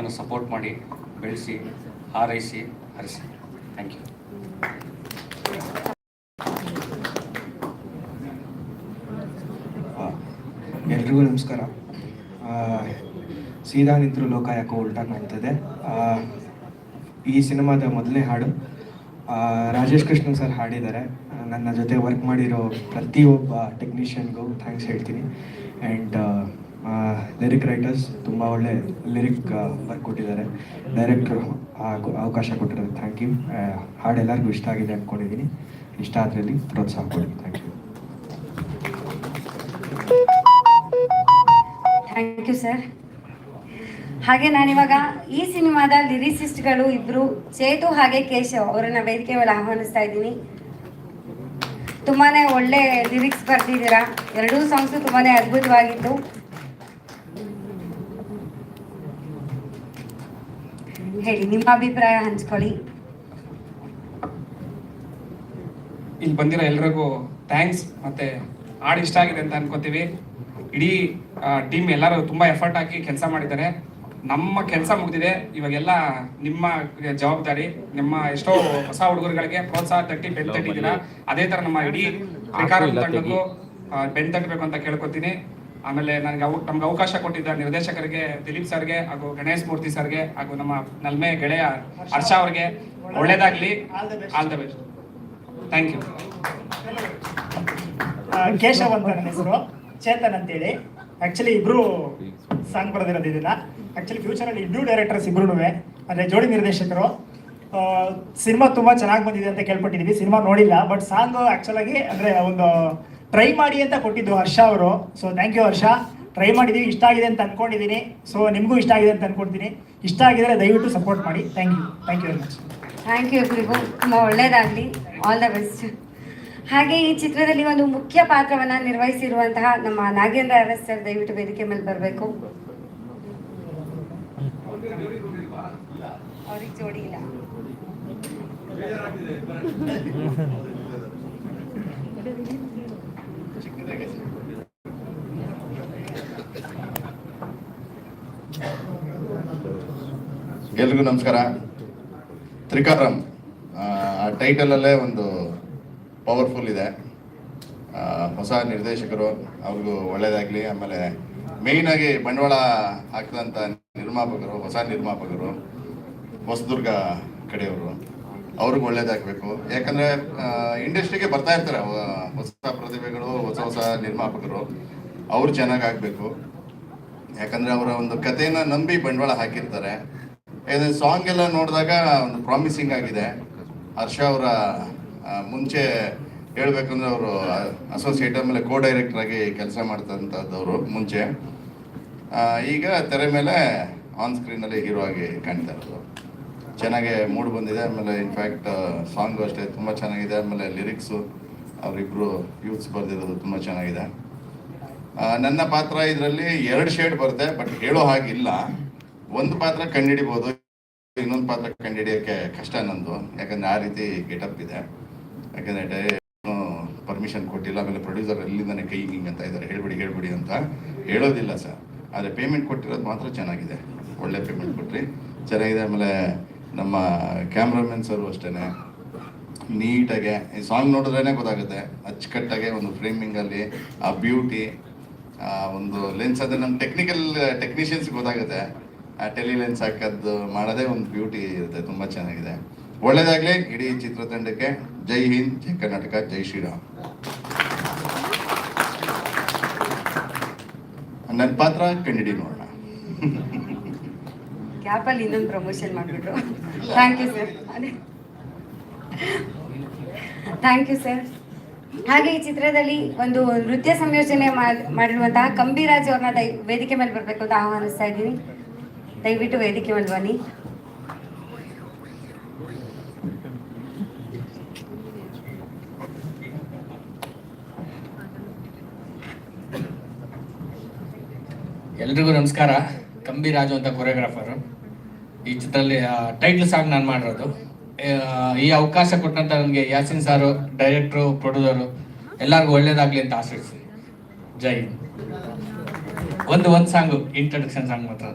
ಸಾಂಗನ್ನು support ಮಾಡಿ, ಬೆಳೆಸಿ, ಹಾರೈಸಿ, ಹರಿಸಿ. ಥ್ಯಾಂಕ್ ಯು ಎಲ್ರಿಗೂ ನಮಸ್ಕಾರ. ಸೀದಾ ನಿಂತರು ಲೋಕ ಯಾಕೋ ಉಲ್ಟಾ ಕಾಣ್ತದೆ. ಈ ಸಿನಿಮಾದ ಮೊದಲನೇ ಹಾಡು ರಾಜೇಶ್ ಕೃಷ್ಣನ್ ಸರ್ ಹಾಡಿದ್ದಾರೆ. ನನ್ನ ಜೊತೆ ವರ್ಕ್ ಮಾಡಿರೋ ಪ್ರತಿಯೊಬ್ಬ ಟೆಕ್ನಿಷಿಯನ್ಗೂ ಥ್ಯಾಂಕ್ಸ್ ಹೇಳ್ತೀನಿ. ಆ್ಯಂಡ್ ಲಿರಿಕ್ ರೈಟರ್ಸ್ ತುಂಬ ಒಳ್ಳೆ ಲಿರಿಕ್ ವರ್ಕ್ ಕೊಟ್ಟಿದ್ದಾರೆ. ಡೈರೆಕ್ಟ್ರು ಅವಕಾಶ ಕೊಟ್ಟಿರೋದು ಥ್ಯಾಂಕ್ ಯು ಹಾಡು ಎಲ್ಲರಿಗೂ ಇಷ್ಟ ಆಗಿದೆ ಅಂದ್ಕೊಂಡಿದ್ದೀನಿ ಇಷ್ಟ ಆದ್ರಲ್ಲಿ ಪ್ರೋತ್ಸಾಹ ಕೊಡಿ thank you thank you sir ಹಾಗೆ ನಾನಿವಾಗ ಈ ಸಿನಿಮಾದ ಲಿರಿಸಿಸ್ಟ್ಗಳು ಇಬ್ರು ಚೇತು ಹಾಗೆ ಕೇಶವ್ ಅವರನ್ನ ವೇದಿಕೆ ಮೇಲೆ ಆಹ್ವಾನಿಸ್ತಾ ಇದ್ದೀನಿ. ತುಂಬಾನೇ ಒಳ್ಳೆ ಲಿರಿಕ್ಸ್ ಬರ್ತಿದ್ದೀರಾ ಎರಡೂ ಸಾಂಗ್ಸು ತುಂಬಾನೇ ಅದ್ಭುತವಾಗಿತ್ತು ಹೇಳಿ ನಿಮ್ಮ ಅಭಿಪ್ರಾಯ ಹಂಚ್ಕೊಳ್ಳಿ. ಇಲ್ಲಿ ಬಂದಿರೋ ಎಲ್ರಿಗೂ ಥ್ಯಾಂಕ್ಸ್ ಮತ್ತೆ ಹಾಡು ಇಷ್ಟ ಆಗಿದೆ ಅಂತ ಅನ್ಕೋತೀವಿ. ಇಡೀ ಟೀಮ್ ಎಲ್ಲರೂ ತುಂಬಾ ಎಫರ್ಟ್ ಹಾಕಿ ಕೆಲಸ ಮಾಡಿದ್ದಾರೆ. ನಮ್ಮ ಕೆಲಸ ಮುಗಿದಿದೆ. ಇವಾಗೆಲ್ಲ ನಿಮ್ಮ ಜವಾಬ್ದಾರಿ ನಿಮ್ಮ ಎಷ್ಟೋ ಹೊಸ ಹುಡುಗರುಗಳಿಗೆ ಪ್ರೋತ್ಸಾಹ ತಟ್ಟಿ ಬೆನ್ ತಟ್ಟಿದ್ದೀರಾ. ಅದೇ ತರ ನಮ್ಮ ಇಡೀ ತಂಡಕ್ಕೂ ಬೆನ್ ತಟ್ಟಬೇಕು ಅಂತ ಕೇಳ್ಕೊತೀನಿ. ಆಮೇಲೆ ನನಗೆ ಅವ್ ನಮ್ಗೆ ಅವಕಾಶ ಕೊಟ್ಟಿದ್ದ ನಿರ್ದೇಶಕರಿಗೆ ದಿಲೀಪ್ ಸರ್ಗೆ ಹಾಗೂ ಗಣೇಶ್ ಮೂರ್ತಿ ಸರ್ಗೆ ಹಾಗೂ ನಮ್ಮ ನಲ್ಮೆ ಗೆಳೆಯ ಹರ್ಷ ಅವ್ರಿಗೆ. ಒಳ್ಳೇದಾಗ್ಲಿ. All the best thank you Keshav ಅಂತ ನನ್ನ ಹೆಸರು. ಚೇತನ್ ಅಂತೇಳಿ. ಆಕ್ಚುಲಿ ಇಬ್ರು ಸಾಂಗ್ ಬರೆದಿರೋದು ಇದನ್ನ. ಫ್ಯೂಚರ್ ಫ್ಯೂಚರಲ್ಲಿ ಇಬ್ರು ಡೈರೆಕ್ಟರ್ಸ್ ಇಬ್ರು ಅಂದ್ರೆ ಜೋಡಿ ನಿರ್ದೇಶಕರು. ಸಿನಿಮಾ ತುಂಬಾ ಚೆನ್ನಾಗಿ ಬಂದಿದೆ ಅಂತ ಕೇಳ್ಪಟ್ಟಿದೀವಿ. ಸಿನಿಮಾ ನೋಡಿಲ್ಲ ಬಟ್ ಸಾಂಗ್ ಆಕ್ಚುಲ್ ಆಗಿ ಅಂದ್ರೆ ಒಂದು ಟ್ರೈ ಮಾಡಿ ಅಂತ ಕೊಟ್ಟಿದ್ದು ಹರ್ಷ ಅವರು. So thank you Harsha. Try ಮಾಡಿದ್ದೀವಿ ಇಷ್ಟ ಆಗಿದೆ ಅಂತ ಅಂದ್ಕೊಂಡಿದ್ದೀನಿ ಸೊ ನಿಮಗೂ ಇಷ್ಟ ಆಗಿದೆ ಅಂತ ಅನ್ಕೊಳ್ತೀನಿ. ಇಷ್ಟ ಆಗಿದ್ರೆ ದಯವಿಟ್ಟು ಸಪೋರ್ಟ್ ಮಾಡಿ. Thank you thank you very much thank you ಎಲ್ರಿಗೂ. ತುಂಬ ಒಳ್ಳೆಯದಾಗಲಿ ಆಲ್ ದ ಬೆಸ್ಟ್ ಹಾಗೆ ಈ ಚಿತ್ರದಲ್ಲಿ ಒಂದು ಮುಖ್ಯ ಪಾತ್ರವನ್ನು ನಿರ್ವಹಿಸಿರುವಂತಹ ನಮ್ಮ ನಾಗೇಂದ್ರ ಅರಸ್ ಸರ್ ದಯವಿಟ್ಟು ವೇದಿಕೆ ಮೇಲೆ ಬರಬೇಕು. ಅವ್ರಿಗೆ ಜೋಡಿ ಇಲ್ಲ. ಎಲ್ರಿಗೂ ನಮಸ್ಕಾರ. ತ್ರಿಕಾರಂ ಆ ಟೈಟಲಲ್ಲೇ ಒಂದು ಪವರ್ಫುಲ್ ಇದೆ. ಹೊಸ ನಿರ್ದೇಶಕರು, ಅವ್ರಿಗೂ ಒಳ್ಳೇದಾಗಲಿ. ಆಮೇಲೆ ಮೇಯ್ನಾಗಿ ಬಂಡವಾಳ ಹಾಕಿದಂಥ ನಿರ್ಮಾಪಕರು, ಹೊಸ ನಿರ್ಮಾಪಕರು, ಹೊಸದುರ್ಗ ಕಡೆಯವರು. ಅವ್ರಿಗೆ ಒಳ್ಳೇದಾಗಬೇಕು. ಯಾಕಂದ್ರೆ ಇಂಡಸ್ಟ್ರಿಗೆ ಬರ್ತಾ ಇರ್ತಾರೆ ಹೊಸ ಪ್ರತಿಭೆಗಳು, ಹೊಸ ಹೊಸ ನಿರ್ಮಾಪಕರು. ಅವ್ರು ಚೆನ್ನಾಗಾಗಬೇಕು. ಯಾಕಂದ್ರೆ ಅವರ ಒಂದು ಕಥೆನ ನಂಬಿ ಬಂಡವಾಳ ಹಾಕಿರ್ತಾರೆ. ಸಾಂಗ್ ಎಲ್ಲ ನೋಡಿದಾಗ ಒಂದು ಪ್ರಾಮಿಸಿಂಗ್ ಆಗಿದೆ. ಹರ್ಷ ಅವರ ಮುಂಚೆ ಹೇಳ್ಬೇಕಂದ್ರೆ ಅವರು ಅಸೋಸಿಯೇಟ್ ಆಮೇಲೆ ಕೋ ಡೈರೆಕ್ಟರ್ ಆಗಿ ಕೆಲಸ ಮಾಡ್ತಂಥದ್ದವರು ಮುಂಚೆ. ಈಗ ತೆರೆ ಮೇಲೆ ಆನ್ ಸ್ಕ್ರೀನಲ್ಲಿ ಹೀರೋ ಆಗಿ ಕಾಣ್ತಾ ಇರೋದು. ಚೆನ್ನಾಗೆ ಮೂಡ್ ಬಂದಿದೆ, ಆಮೇಲೆ ಇನ್ಫ್ಯಾಕ್ಟ್ ಸಾಂಗು ಅಷ್ಟೇ ತುಂಬ ಚೆನ್ನಾಗಿದೆ, ಆಮೇಲೆ ಲಿರಿಕ್ಸು ಅವರಿಬ್ರು ಯೂತ್ಸ್ ಬರೆದಿರೋದು ತುಂಬ ಚೆನ್ನಾಗಿದೆ. ನನ್ನ ಪಾತ್ರ ಇದರಲ್ಲಿ ಎರಡು ಶೇಡ್ ಬರುತ್ತೆ ಬಟ್ ಹೇಳೋ ಹಾಗಿಲ್ಲ. ಒಂದು ಪಾತ್ರ ಕಂಡಿಡಿಬೋದು, ಇನ್ನೊಂದು ಪಾತ್ರ ಕಂಡಿಡಿಯೋಕ್ಕೆ ಕಷ್ಟ ನಂದು. ಯಾಕಂದ್ರೆ ಆ ರೀತಿ ಗೆಟಪ್ ಇದೆ. ಯಾಕಂದ್ರೆ ಪರ್ಮಿಷನ್ ಕೊಟ್ಟಿಲ್ಲ, ಆಮೇಲೆ ಪ್ರೊಡ್ಯೂಸರ್ ಎಲ್ಲಿಂದಾನೆ ಕೈ ಹಿಂಗೆ ಅಂತ ಇದ್ದಾರೆ ಹೇಳ್ಬಿಡಿ ಹೇಳ್ಬಿಡಿ ಅಂತ ಹೇಳೋದಿಲ್ಲ ಸರ್. ಆದರೆ ಪೇಮೆಂಟ್ ಕೊಟ್ಟಿರೋದು ಮಾತ್ರ ಚೆನ್ನಾಗಿದೆ. ಒಳ್ಳೆ ಪೇಮೆಂಟ್ ಕೊಟ್ರಿ. ಚೆನ್ನಾಗಿದೆ, ಆಮೇಲೆ ನಮ್ಮ ಕ್ಯಾಮ್ರಾಮನ್ ಸರ್ ಅಷ್ಟೇ ನೀಟಾಗೆ, ಈ ಸಾಂಗ್ ನೋಡಿದ್ರೇ ಗೊತ್ತಾಗುತ್ತೆ. ಅಚ್ಚುಕಟ್ಟಾಗೆ ಒಂದು ಫ್ರೇಮಿಂಗಲ್ಲಿ ಆ ಬ್ಯೂಟಿ ಆ ಒಂದು ಲೆನ್ಸ್ ಅದು ನಮ್ಮ ಟೆಕ್ನಿಕಲ್ ಟೆಕ್ನಿಷಿಯನ್ಸ್ ಗೊತ್ತಾಗುತ್ತೆ. ಆ ಟೆಲಿ ಲೆನ್ಸ್ ಹಾಕೋದು ಮಾಡೋದೇ ಒಂದು ಬ್ಯೂಟಿ ಇರುತ್ತೆ, ತುಂಬ ಚೆನ್ನಾಗಿದೆ. ಒಳ್ಳೇದಾಗಲಿ ಇಡೀ ಚಿತ್ರತಂಡಕ್ಕೆ. ಜೈ ಹಿಂದ್, ಜೈ ಕರ್ನಾಟಕ, ಜೈ ಶ್ರೀರಾಮ್. ನನ್ನ ಪಾತ್ರ ಕಂಡಿಡಿ ನೋಡೋಣ. ಕ್ಯಾಪಲ್ಲಿ ಇನ್ನೊಂದು ಪ್ರಮೋಷನ್ ಮಾಡಿಬಿಟ್ರು. Thank you sir thank you sir ಹಾಗೆ ಈ ಚಿತ್ರದಲ್ಲಿ ಒಂದು ನೃತ್ಯ ಸಂಯೋಜನೆ ಮಾಡ್- ಮಾಡಿರುವಂತಹ ಕಂಬಿರಾಜ್ ಅವ್ರನ್ನ ದಯ ವೇದಿಕೆ ಮೇಲೆ ಬರಬೇಕು ಅಂತ ಆಹ್ವಾನಿಸ್ತಾ ಇದ್ದೀನಿ. ದಯವಿಟ್ಟು ವೇದಿಕೆ ಮೇಲೆ ಬನ್ನಿ. ಎಲ್ರಿಗೂ ನಮಸ್ಕಾರ. ಕಂಬಿರಾಜು ಅಂತ ಕೊರಿಯೋಗ್ರಾಫರು ಈ ಚಿತ್ರದಲ್ಲಿ ಟೈಟಲ್ ಸಾಂಗ್ ನಾನು ಮಾಡಿರೋದು. ಈ ಅವಕಾಶ ಕೊಟ್ಟಂತ ನನಗೆ ಯಾಸಿನ್ ಸಾರು ಡೈರೆಕ್ಟ್ರು ಪ್ರೊಡ್ಯೂಸರು ಎಲ್ಲರಿಗೂ ಒಳ್ಳೇದಾಗ್ಲಿ ಅಂತ ಆಶಿಸ್ತೀನಿ ಜೈ ಒಂದು ಒಂದು ಸಾಂಗು ಇಂಟ್ರಡಕ್ಷನ್ ಸಾಂಗ್ ಮಾತ್ರ.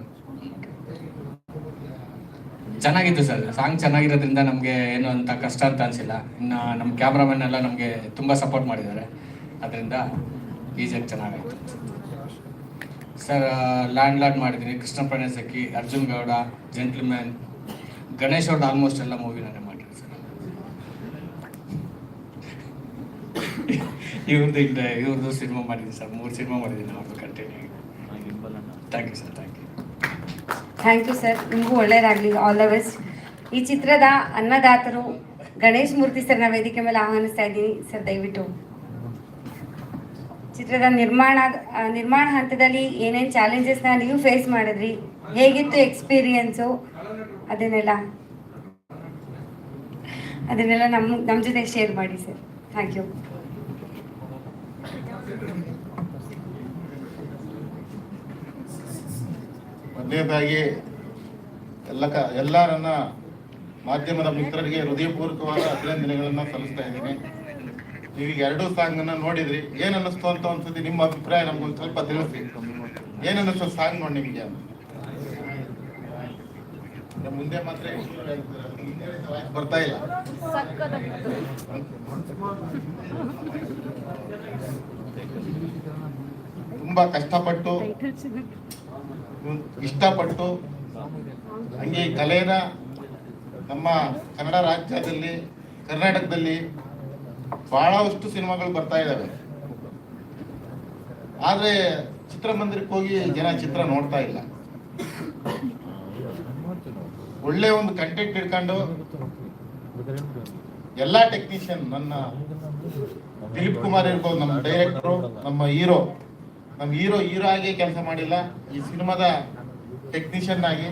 ಚೆನ್ನಾಗಿತ್ತು ಸರ್. ಸಾಂಗ್ ಚೆನ್ನಾಗಿರೋದ್ರಿಂದ ನಮಗೆ ಏನು ಅಂತ ಕಷ್ಟ ಅಂತ ಅನಿಸಿಲ್ಲ. ಇನ್ನು ನಮ್ಮ ಕ್ಯಾಮ್ರಾಮನ್ ಎಲ್ಲ ನಮಗೆ ತುಂಬ ಸಪೋರ್ಟ್ ಮಾಡಿದ್ದಾರೆ. ಅದರಿಂದ ಈಸಿಯಾಗಿ ಚೆನ್ನಾಗಾಯಿತು. ಸರ್ ಲ್ಯಾಂಡ್ ಲಾರ್ಡ್ ಮಾಡಿದ್ದೀನಿ. ಕೃಷ್ಣ ಸಖಿ, ಅರ್ಜುನ್ ಗೌಡ ಜೆಂಟ್ಲ್ಮ್ಯಾನ್ ಗಣೇಶ್ ಅವ್ರದ್ದು ಆಲ್ಮೋಸ್ಟ್ ಎಲ್ಲ ಮೂವಿ ನಾನೇ ಮಾಡಿದ್ದೀನಿ ಸರ್. ಇವ್ರದ್ದು ಇಲ್ಲ ಇವ್ರದ್ದು ಸಿನಿಮಾ ಮಾಡಿದ್ದೀನಿ ಸರ್. ಮೂರು ಸಿನಿಮಾ ಮಾಡಿದ್ದೀನಿ ಅವ್ರದ್ದು continue thank you sir thank you thank you sir ನಿಮಗೂ ಒಳ್ಳೆಯದಾಗಲಿ ಆಲ್ ದ ಬೆಸ್ಟ್ ಈ ಚಿತ್ರದ ಅನ್ನದಾತರು ಗಣೇಶ್ ಮೂರ್ತಿ ಸರ್ನ ವೇದಿಕೆ ಮೇಲೆ ಆಹ್ವಾನಿಸ್ತಾ ಇದ್ದೀನಿ. ಸರ್, ದಯವಿಟ್ಟು. ಚಿತ್ರದ ನಿರ್ಮಾಣ ನಿರ್ಮಾಣ ಹಂತದಲ್ಲಿ ಏನೇನು ಚಾಲೆಂಜಸ್ನ ನೀವು ಫೇಸ್ ಮಾಡಿದ್ರಿ? ಹೇಗಿತ್ತು ಎಕ್ಸ್ಪೀರಿಯನ್ಸು ಅದನ್ನೆಲ್ಲ ಅದನ್ನೆಲ್ಲ ನಮ್ಮ ನಮ್ಮ ಜೊತೆ ಶೇರ್ ಮಾಡಿ ಸರ್ ಥ್ಯಾಂಕ್ ಯು ಮೊದಲನೇದಾಗಿ, ಎಲ್ಲ ಕ ಎಲ್ಲ ನನ್ನ ಮಾಧ್ಯಮದ ಮಿತ್ರರಿಗೆ ಹೃದಯಪೂರ್ವಕವಾದ ಅಭಿನಂದನೆಗಳನ್ನು ಸಲ್ಲಿಸ್ತಾ ಇದ್ದೀನಿ. ನೀವೀಗ ಎರಡೂ ಸಾಂಗ್ ಅನ್ನ ನೋಡಿದ್ರಿ ಏನ್ ಅನ್ನಿಸ್ತು ಅಂತ ಒಂದ್ಸತಿ ನಿಮ್ಮ ಅಭಿಪ್ರಾಯ ನಮ್ಗೊಂದು ಸ್ವಲ್ಪ ತಿಳಿಸಿ. ಏನ್ ಅನ್ನಿಸ್ತು ಸಾಂಗ್ ನೋಡಿ ನಿಮ್ಗೆ? ಮುಂದೆ ಮಾತ್ರ ಬರ್ತಾ ಇಲ್ಲ. ತುಂಬಾ ಕಷ್ಟಪಟ್ಟು, ಇಷ್ಟಪಟ್ಟು ಹಂಗೆ ಕಲೆನ ನಮ್ಮ ಕನ್ನಡ ರಾಜ್ಯದಲ್ಲಿ, ಕರ್ನಾಟಕದಲ್ಲಿ ಬಹಳಷ್ಟು ಸಿನಿಮಾಗಳು ಬರ್ತಾ ಇದ್ದಾವೆ ಆದ್ರೆ ಚಿತ್ರಮಂದಿರಕ್ಕೆ ಹೋಗಿ ಜನ ಚಿತ್ರ ನೋಡ್ತಾ ಇಲ್ಲ. ಒಳ್ಳೆ ಒಂದು ಕಂಟೆಂಟ್ ಇಟ್ಕೊಂಡು ಎಲ್ಲಾ ಟೆಕ್ನಿಷಿಯನ್ ನನ್ನ ದಿಲೀಪ್ ಕುಮಾರ್ ಇರ್ಬೋದು, ನಮ್ಮ ಡೈರೆಕ್ಟರ್ ನಮ್ಮ ಹೀರೋ ನಮ್ಮ ಹೀರೋ ಹೀರೋ ಆಗಿ ಕೆಲಸ ಮಾಡಿಲ್ಲ. ಈ ಸಿನಿಮಾದ ಟೆಕ್ನಿಷಿಯನ್ ಆಗಿ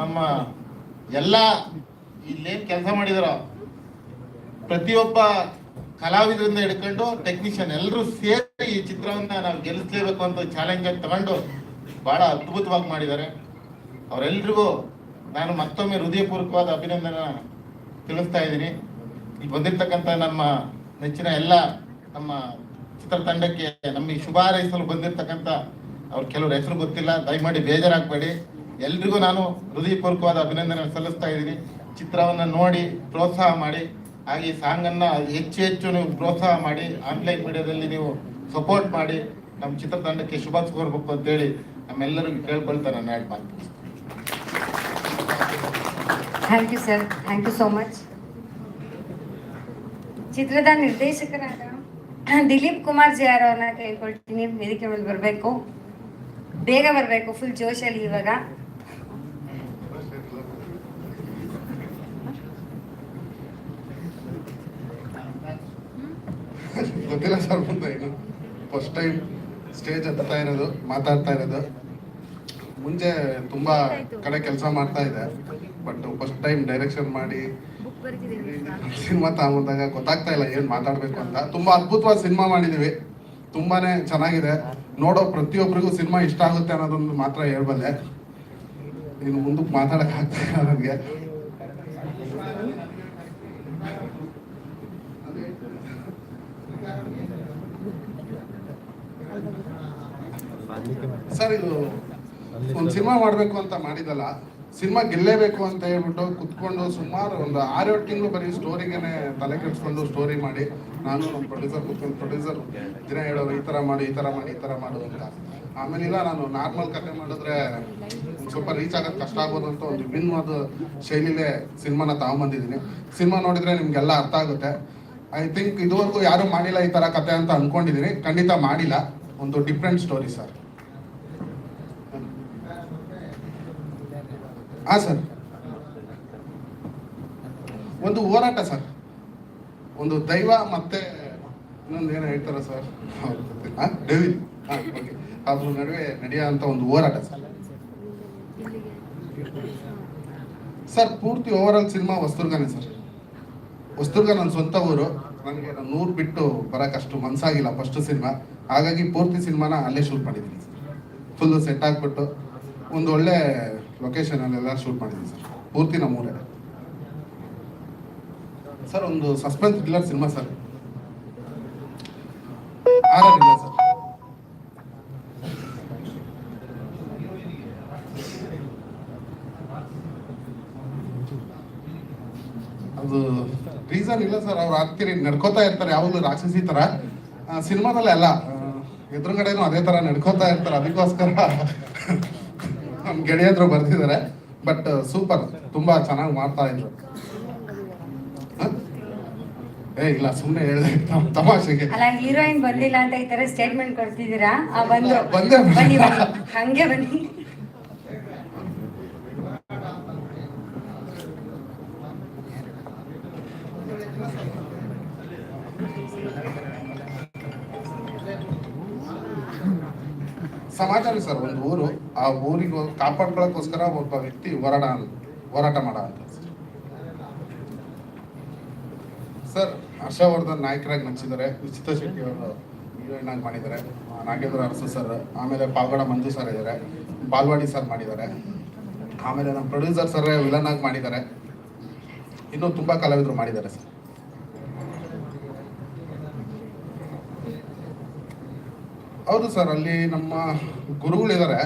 ನಮ್ಮ ಎಲ್ಲ ಇಲ್ಲೇನ್ ಕೆಲಸ ಮಾಡಿದಾರೋ ಪ್ರತಿಯೊಬ್ಬ ಕಲಾವಿದರಿಂದ ಹಿಡ್ಕೊಂಡು ಟೆಕ್ನಿಷಿಯನ್ ಎಲ್ಲರೂ ಸೇರಿ ಈ ಚಿತ್ರವನ್ನ ನಾವು ಗೆಲ್ಲಿಸಲೇಬೇಕು ಅಂತ ಚಾಲೆಂಜ್ ಆಗಿ ತಗೊಂಡು ಬಹಳ ಅದ್ಭುತವಾಗಿ ಮಾಡಿದ್ದಾರೆ. ಅವರೆಲ್ರಿಗೂ ನಾನು ಮತ್ತೊಮ್ಮೆ ಹೃದಯಪೂರ್ವಕವಾದ ಅಭಿನಂದನೆ ತಿಳಿಸ್ತಾ ಇದ್ದೀನಿ. ಇಲ್ಲಿ ಬಂದಿರ್ತಕ್ಕಂಥ ನಮ್ಮ ನೆಚ್ಚಿನ ಎಲ್ಲ ನಮ್ಮ ಚಿತ್ರತಂಡಕ್ಕೆ ನಮಗೆ ಶುಭ ಹಾರೈಸಲು ಬಂದಿರ್ತಕ್ಕಂಥ ಅವ್ರ ಕೆಲವ್ರ ಹೆಸರು ಗೊತ್ತಿಲ್ಲ, ದಯಮಾಡಿ ಬೇಜಾರಾಗಬೇಡಿ. ಎಲ್ರಿಗೂ ನಾನು ಹೃದಯಪೂರ್ವಕವಾದ ಅಭಿನಂದನೆ ಸಲ್ಲಿಸ್ತಾ ಇದ್ದೀನಿ. ಚಿತ್ರವನ್ನು ನೋಡಿ ಪ್ರೋತ್ಸಾಹ ಮಾಡಿ. ಹಾಗೆ ಈ ಸಾಂಗ್ ಅನ್ನ ಹೆಚ್ಚು ಹೆಚ್ಚು ನೀವು ಪ್ರೋತ್ಸಾಹ ಮಾಡಿ, ಆನ್ಲೈನ್ ಮೀಡಿಯಾದಲ್ಲಿ ನೀವು ಸಪೋರ್ಟ್ ಮಾಡಿ, ನಮ್ಮ ಚಿತ್ರತಂಡಕ್ಕೆ ಶುಭ ಕೋರ್ಬೇಕು ಅಂತೇಳಿ ನಮ್ಮೆಲ್ಲರಿಗೂ ಕೇಳ್ಕೊಳ್ತಾರೆ ನಾನು ಎರಡು ಮಾತು thank you sir thank you so much ಚಿತ್ರದ ನಿರ್ದೇಶಕರಾದ ದಿಲೀಪ್ ಕುಮಾರ್ ಜಿ ಅವ್ರನ್ನ ಕೇಳ್ಕೊಳ್ತೀನಿ. ವೇದಿಕೆ ಮೇಲೆ ಬರಬೇಕು. ಬೇಗ ಬರಬೇಕು. ಫುಲ್ ಜೋಶಲ್ಲಿ ಇವಾಗ. ಗೊತ್ತಿಲ್ಲ ಸರ್ ಮುಂದೆ ಏನು ಫಸ್ಟ್ ಟೈಮ್ ಸ್ಟೇಜ್ ಹತ್ತಾ ಇರೋದು ಮಾತಾಡ್ತಾ ಇರೋದು. ಮುಂಚೆ ತುಂಬಾ ಕಡೆ ಕೆಲಸ ಮಾಡ್ತಾ ಇದೆ ಬಟ್ ಫಸ್ಟ್ ಟೈಮ್ ಡೈರೆಕ್ಷನ್ ಮಾಡಿ ಸಿನಿಮಾ ತಗೊಂಡಾಗ ಗೊತ್ತಾಗ್ತಾ ಇಲ್ಲ ಏನ್ ಮಾತಾಡ್ಬೇಕು ಅಂತ. ತುಂಬಾ ಅದ್ಭುತವಾದ ಸಿನಿಮಾ ಮಾಡಿದೀವಿ. ತುಂಬಾನೇ ಚೆನ್ನಾಗಿದೆ. ನೋಡೋ ಪ್ರತಿಯೊಬ್ಬರಿಗೂ ಸಿನಿಮಾ ಇಷ್ಟ ಆಗುತ್ತೆ ಅನ್ನೋದೊಂದು ಮಾತ್ರ ಹೇಳ್ಬಲ್ಲೆ. ಇನ್ನು ಮುಂದಕ್ಕೆ ಮಾತಾಡಕ್ ಆಗ್ತಾ ಇಲ್ಲ ನನಗೆ. ಸರ್, ಇದು ಒಂದು ಸಿನಿಮಾ ಮಾಡಬೇಕು ಅಂತ ಮಾಡಿದಲ್ಲ, ಸಿನಿಮಾ ಗೆಲ್ಲೇಬೇಕು ಅಂತ ಹೇಳ್ಬಿಟ್ಟು ಕುತ್ಕೊಂಡು ಸುಮಾರು ಒಂದು ಆರೇಳು ತಿಂಗಳು ಬರೀ ಸ್ಟೋರಿಗೇನೆ ತಲೆ ಕೆಡಿಸ್ಕೊಂಡು ಸ್ಟೋರಿ ಮಾಡಿ, ನಾನು ನಮ್ಮ ಪ್ರೊಡ್ಯೂಸರ್ ಕುತ್ಕೊಂಡು ಪ್ರೊಡ್ಯೂಸರ್ ದಿನ ಹೇಳೋರು ಈ ಥರ ಮಾಡು, ಈ ಥರ ಮಾಡಿ, ಈ ಥರ ಮಾಡು ಅಂತ. ಆಮೇಲೆ ನಾನು ನಾರ್ಮಲ್ ಕತೆ ಮಾಡಿದ್ರೆ ಸ್ವಲ್ಪ ರೀಚ್ ಆಗೋದು ಕಷ್ಟ ಆಗ್ಬೋದು ಅಂತ ಒಂದು ವಿಭಿನ್ನವಾದ ಶೈಲಿಲೇ ಸಿನಿಮಾನ ತಗೊಂಬಂದಿದ್ದೀನಿ. ಸಿನಿಮಾ ನೋಡಿದ್ರೆ ನಿಮಗೆಲ್ಲ ಅರ್ಥ ಆಗುತ್ತೆ. ಐ ಥಿಂಕ್ ಇದುವರೆಗೂ ಯಾರೂ ಮಾಡಿಲ್ಲ ಈ ಥರ ಕತೆ ಅಂತ ಅಂದ್ಕೊಂಡಿದ್ದೀನಿ ಖಂಡಿತ ಮಾಡಿಲ್ಲ. ಒಂದು ಡಿಫ್ರೆಂಟ್ ಸ್ಟೋರಿ ಸರ್ ಹಾ, ಸರ್. ಒಂದು ಹೋರಾಟ, ಸರ್. ಒಂದು ದೈವ ಮತ್ತೆ ಇನ್ನೊಂದು ಏನೋ ಹೇಳ್ತಾರ, ಸರ್? ಡೆವಿಲ್ ಅದ್ರ ನಡುವೆ ನಡೆಯುವಂತ ಒಂದು ಹೋರಾಟ, ಸರ್. ಸರ್, ಪೂರ್ತಿ ಓವರ್ ಆಲ್ ಸಿನಿಮಾ ಹೊಸದುರ್ಗನೇ, ಸರ್. ಹೊಸದುರ್ಗ ನನ್ನ ಸ್ವಂತ ಊರು. ನನಗೆ ನಾನು ನೂರು ಬಿಟ್ಟು ಬರೋಕ್ಕಷ್ಟು ಮನಸ್ಸಾಗಿಲ್ಲ ಫಸ್ಟ್ ಸಿನಿಮಾ ಹಾಗಾಗಿ ಪೂರ್ತಿ ಸಿನಿಮಾನ ಅಲ್ಲೇ ಶೂಟ್ ಮಾಡಿದ್ದೀನಿ, ಸರ್. ಫುಲ್ಲು ಸೆಟ್ ಆಗಿಬಿಟ್ಟು. ಒಂದು ಒಳ್ಳೆ ಲೊಕೇಶನಲ್ಲೆಲ್ಲ ಶೂಟ್ ಮಾಡಿದ್ದೀನಿ ಸರ್. ಪೂರ್ತಿ ನಮ್ಮೂರೇ ಸರ್, ಒಂದು suspense thriller cinema sir. Sir. ಅದು ರೀಸನ್ ಇಲ್ಲ ಸರ್. ಅವ್ರು ಆಗ್ತೀರಿ ನಡ್ಕೋತಾ ಇರ್ತಾರೆ. ಯಾವಾಗಲೂ ರಾಕ್ಷಸಿ ತರ. ಸಿನಿಮಾದಲ್ಲೇ ಅಲ್ಲ ಎದುರುಗಡೆನೂ ಅದೇ ತರ ನಡ್ಕೋತಾ ಇರ್ತಾರೆ. ಅದಕ್ಕೋಸ್ಕರ ನಮ್ಮ ಗೆಳೆಯದ್ರು ಬರ್ತಿದ್ದಾರೆ ಬಟ್ ಸೂಪರ್ ತುಂಬಾ ಚೆನ್ನಾಗಿ ಮಾಡ್ತಾ ಇದ್ರು? ಏ ಇಲ್ಲ ಸುಮ್ಮನೆ ಹೇಳಿದೆ ತಮಾಷೆಗೆ. ಅಲ್ಲ ಹೀರೋಯಿನ್ ಬಂದಿಲ್ಲ ಅಂತ ಈ ತರ ಸ್ಟೇಟ್ಮೆಂಟ್ ಕೊಡ್ತಿದ್ದೀರಾ? ಆ ಬಂದು ಬಂದೆ. ಬನ್ನಿ. ಹಂಗೆ ಬನ್ನಿ. ಸಮಾಜ ಸರ್, ಒಂದು ಊರು, ಆ ಊರಿಗೆ ಕಾಪಾಡ್ಕೊಳ್ಳೋಕ್ಕೋಸ್ಕರ ಒಬ್ಬ ವ್ಯಕ್ತಿ ಹೋರಾಟ ಹೋರಾಟ ಮಾಡ ಅಂತ ಸರ್, ಹರ್ಷವರ್ಧನ್ ನಾಯಕರಾಗಿ ನಟಿಸಿದ್ದಾರೆ. ಉಚಿತ ಶೆಟ್ಟಿ ಅವರು ಹೀರೋಯಿನ್ ಆಗಿ ಮಾಡಿದ್ದಾರೆ. ನಾಗೇಂದ್ರ ಅರಸು ಸರ್, ಆಮೇಲೆ ಪಾಲ್ಗಡ ಮಂಜು ಸರ್ ಇದ್ದಾರೆ. ಬಾಲ್ವಾಡಿ ಸರ್ ಮಾಡಿದ್ದಾರೆ. ಆಮೇಲೆ ನಮ್ಮ ಪ್ರೊಡ್ಯೂಸರ್ ಸರ್ ವಿಲನ್ ಆಗಿ ಮಾಡಿದ್ದಾರೆ. ಇನ್ನೂ ತುಂಬಾ ಕಲಾವಿದರು ಮಾಡಿದ್ದಾರೆ ಸರ್. ಹೌದು ಸರ್, ಅಲ್ಲಿ ನಮ್ಮ ಗುರುಗಳಿದ್ದಾರೆ.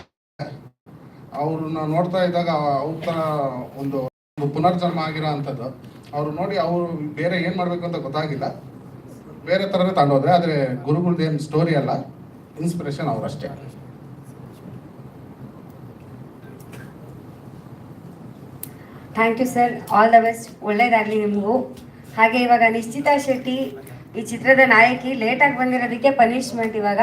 ಅವ್ರನ್ನ ನೋಡ್ತಾ ಇದ್ದಾಗ ಅವ್ರ ಒಂದು ಒಂದು ಪುನರ್ಜನ್ಮ ಆಗಿರೋ ಅಂಥದ್ದು. ಅವ್ರು ನೋಡಿ ಅವರು ಬೇರೆ ಏನ್ ಮಾಡ್ಬೇಕು ಅಂತ ಗೊತ್ತಾಗಿಲ್ಲ. ಬೇರೆ ಥರನೇ ತಗೊಂಡೋದ್ರೆ ಆದ್ರೆ ಏನ್ ಸ್ಟೋರಿ ಅಲ್ಲ inspiration ಅವರಷ್ಟೇ. Thank you sir all the best ಒಳ್ಳೇದಾಗಲಿ ನಿಮಗೂ. ಹಾಗೆ ಇವಾಗ ನಿಶ್ಚಿತಾ ಶೆಟ್ಟಿ, ಈ ಚಿತ್ರದ ನಾಯಕಿ ಲೇಟಾಗಿ ಬಂದಿರೋದಕ್ಕೆ ಪನಿಷ್ಮೆಂಟ್ ಇವಾಗ.